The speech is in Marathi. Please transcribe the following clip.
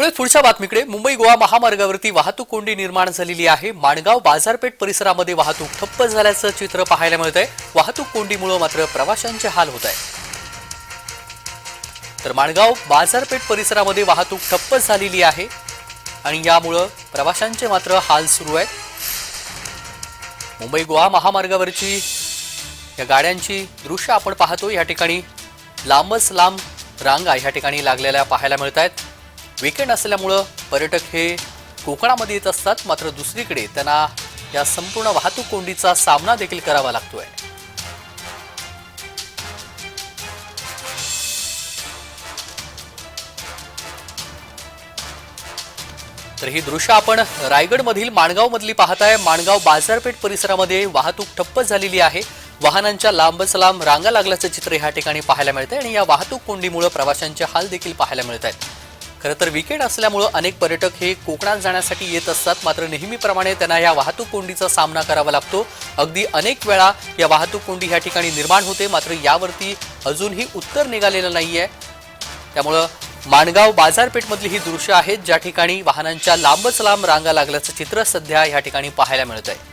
पुढे पुढच्या बातमीकडे मुंबई गोवा महामार्गावरती वाहतूक कोंडी निर्माण झालेली आहे. माणगाव बाजारपेठ परिसरामध्ये वाहतूक ठप्प झाल्याचं चित्र पाहायला मिळत आहे वाहतूक कोंडीमुळे मात्र प्रवाशांचे हाल होत आहे तर माणगाव बाजारपेठ परिसरामध्ये वाहतूक ठप्प झालेली आहे आणि यामुळं प्रवाशांचे मात्र हाल सुरू आहेत. मुंबई गोवा महामार्गावरची या गाड्यांची दृश्य आपण पाहतो या ठिकाणी लांबच लांब रांगा या ठिकाणी लागलेल्या पाहायला मिळत आहेत विकेंड असल्यामुळं पर्यटक हे कोकणामध्ये येत असतात मात्र दुसरीकडे त्यांना या संपूर्ण वाहतूक कोंडीचा सामना देखील करावा लागतोय. तर ही दृश्य आपण रायगडमधील माणगावमधली पाहताय. माणगाव बाजारपेठ परिसरामध्ये वाहतूक ठप्प झालेली आहे. वाहनांच्या लांबच लांब रांगा लागल्याचं चित्र ह्या ठिकाणी पाहायला मिळतंय आणि या वाहतूक कोंडीमुळे प्रवाशांचे हाल देखील पाहायला मिळत आहेत खरं तर विकेंड असल्यामुळं अनेक पर्यटक हे कोकणात जाण्यासाठी येत असतात. मात्र नेहमीप्रमाणे त्यांना या वाहतूक कोंडीचा सामना करावा लागतो. अगदी अनेक वेळा या वाहतूक कोंडी ह्या ठिकाणी निर्माण होते. मात्र यावरती अजूनही उत्तर निघालेलं नाही आहे त्यामुळं माणगाव बाजारपेठमधली ही दृश्य आहेत ज्या ठिकाणी वाहनांच्या लांबच लांब रांगा लागल्याचं चित्र सध्या या ठिकाणी पाहायला मिळत आहे